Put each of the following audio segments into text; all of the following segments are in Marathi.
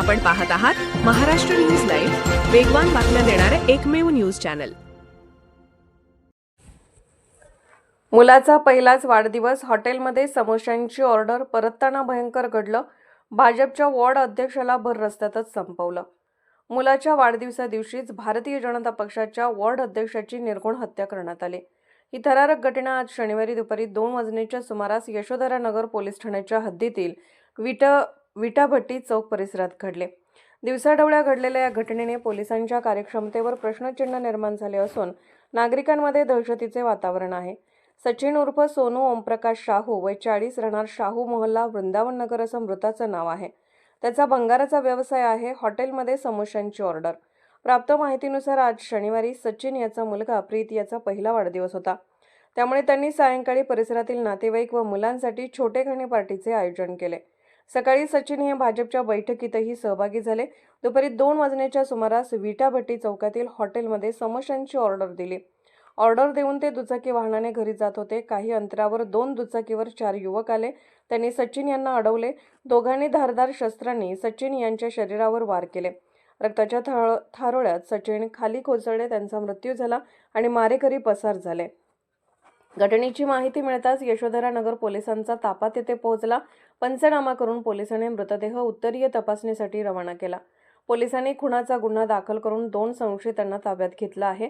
आपण पाहत आहात महाराष्ट्र न्यूज लाईव्ह वेगवान बातम्या देणारे एकमेव न्यूज चॅनल. मुलाचा पहिलाच वाढदिवस हॉटेलमध्ये समोशांची ऑर्डर परतताना भयंकर घडलं. भाजपच्या वॉर्ड अध्यक्षाला भर रस्त्यातच संपवलं. मुलाच्या वाढदिवसा दिवशीच भारतीय जनता पक्षाच्या वॉर्ड अध्यक्षाची निर्घुण हत्या करण्यात आली. ही थरारक घटना आज शनिवारी दुपारी दोन वाजण्याच्या सुमारास यशोधरा नगर पोलीस ठाण्याच्या हद्दीतील विट विटाभट्टी चौक परिसरात घडले. दिवसाढवळ्या घडलेल्या या घटनेने पोलिसांच्या कार्यक्षमतेवर प्रश्नचिन्ह निर्माण झाले असून नागरिकांमध्ये दहशतीचे वातावरण आहे. सचिन उर्फ सोनू ओमप्रकाश शाहू वय चाळीस राहणार शाहू मोहल्ला वृंदावन नगर असं मृताचं नाव आहे. त्याचा भंगाराचा व्यवसाय आहे हॉटेलमध्ये समोशांची ऑर्डर. प्राप्त माहितीनुसार आज शनिवारी सचिन याचा मुलगा प्रीत याचा पहिला वाढदिवस होता. त्यामुळे त्यांनी सायंकाळी परिसरातील नातेवाईक व मुलांसाठी छोटे खाणे पार्टीचे आयोजन केले. सकाळी सचिन हे भाजपच्या बैठकीतही सहभागी झाले. दुपारी दोन वाजण्याच्या सुमारास विटाभट्टी चौकातील हॉटेलमध्ये समोश्यांची ऑर्डर दिली. ऑर्डर देऊन ते दुचाकी वाहनाने घरी जात होते. काही अंतरावर दोन दुचाकीवर चार युवक आले. त्यांनी सचिन यांना अडवले. दोघांनी धारदार शस्त्रांनी सचिन यांच्या शरीरावर वार केले. रक्ताच्या थाळ थारोळ्यात सचिन खाली कोसळले. त्यांचा मृत्यू झाला आणि मारेकरी पसार झाले. घटनेची माहिती मिळताच यशोधरा नगर पोलिसांचा ताफा तेथे पोहोचला. पंचनामा करून पोलिसांनी मृतदेह उत्तरीय तपासणीसाठी रवाना केला. पोलिसांनी खुनाचा गुन्हा दाखल करून दोन संशयितांना ताब्यात घेतला आहे.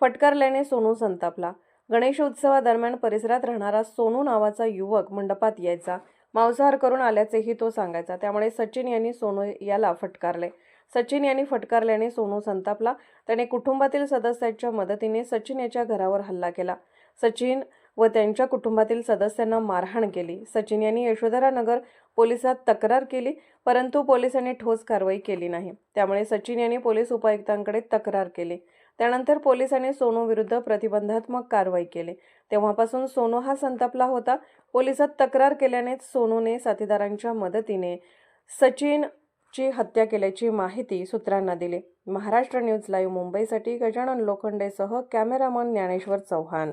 फटकारल्याने सोनू संतापला. गणेश उत्सवादरम्यान परिसरात राहणारा सोनू नावाचा युवक मंडपात यायचा. मांसाहार करून आल्याचेही तो सांगायचा. त्यामुळे सचिन यांनी सोनू याला फटकारले. सचिन यांनी फटकारल्याने सोनू संतापला. त्याने कुटुंबातील सदस्यांच्या मदतीने सचिन याच्या घरावर हल्ला केला. सचिन व त्यांच्या कुटुंबातील सदस्यांना मारहाण केली. सचिन यांनी यशोधरा नगर पोलिसात तक्रार केली परंतु पोलिसांनी ठोस कारवाई केली नाही. त्यामुळे सचिन यांनी पोलीस उपायुक्तांकडे तक्रार केली. त्यानंतर पोलिसांनी सोनू विरुद्ध प्रतिबंधात्मक कारवाई केली. तेव्हापासून सोनू हा संतापला होता. पोलिसात तक्रार केल्यानेच सोनूने साथीदारांच्या मदतीने सचिनची हत्या केल्याची माहिती सूत्रांना दिली. महाराष्ट्र न्यूज लाईव्ह मुंबईसाठी गजानन लोखंडेसह कॅमेरामन ज्ञानेश्वर चव्हाण.